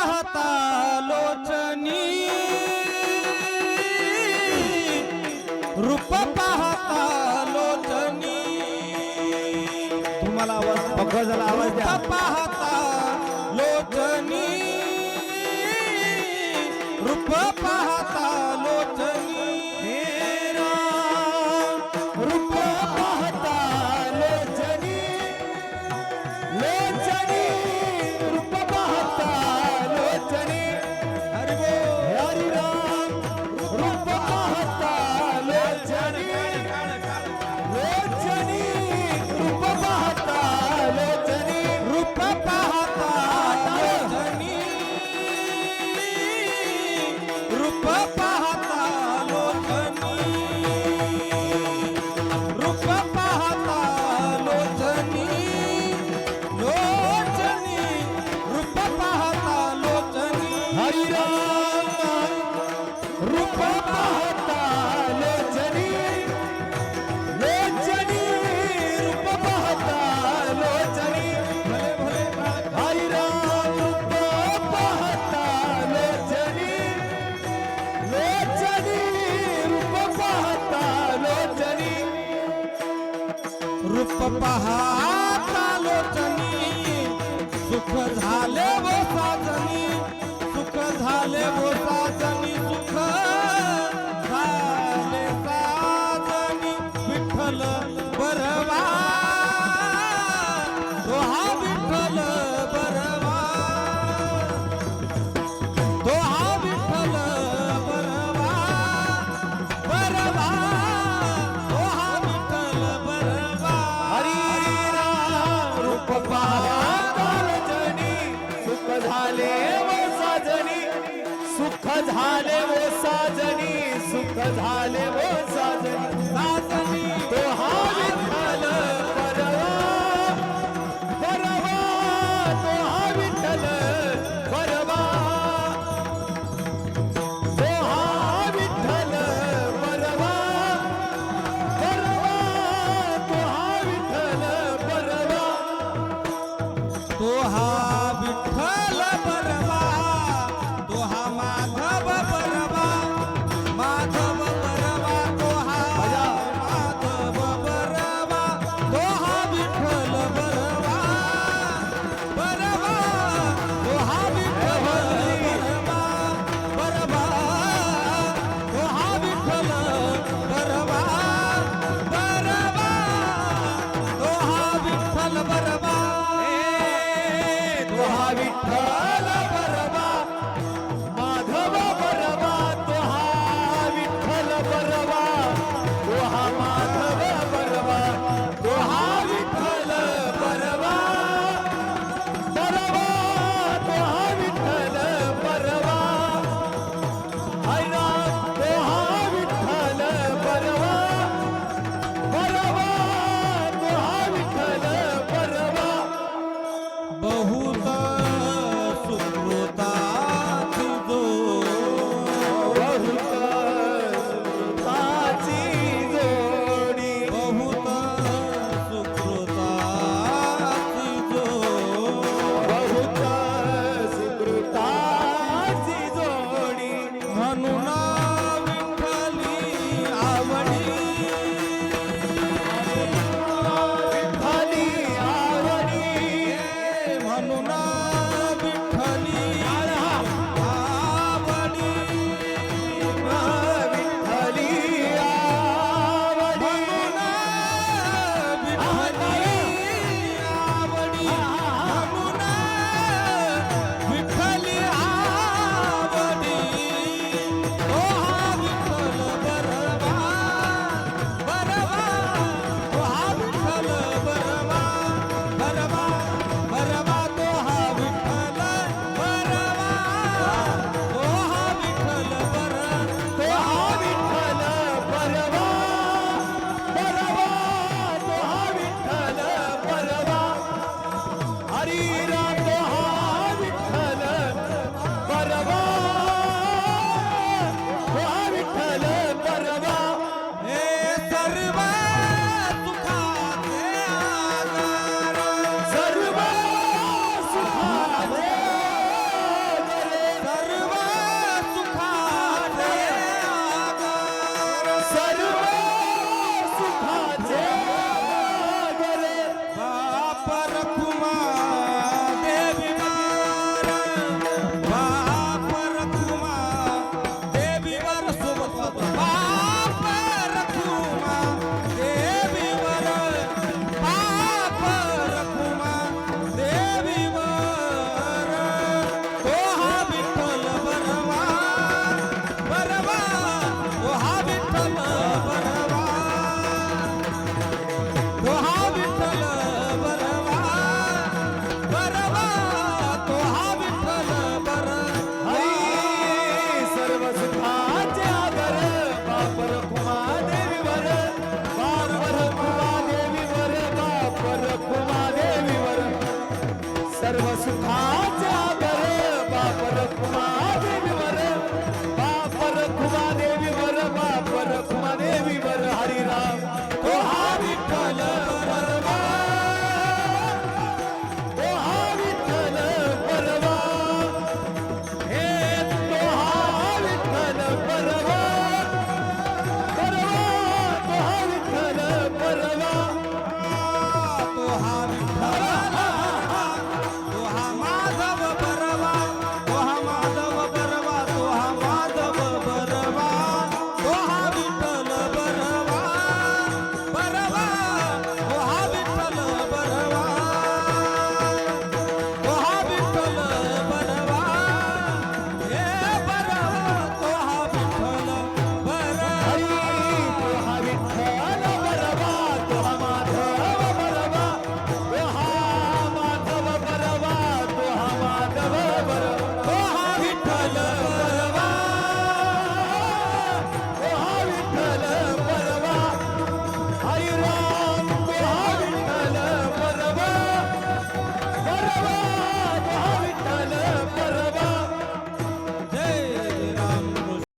पाहता लोचनी. रूप पाहता लोचनी. तुम्हाला आवाज आवाज द्या. पाहता लोचनी. रूप पहालोचनी सुख झाले वो सुख झाले वो सुख झाले साजनी विठ्ठल झाले वो साजनी सुख झाले वो साजनी साजनी तो हा विठ्ठल परवा परवा तो हा विठ्ठल परवा. तो हा विठ्ठल परवा परवा तो हा विठ्ठल परवा. तो हा জানো না सुखा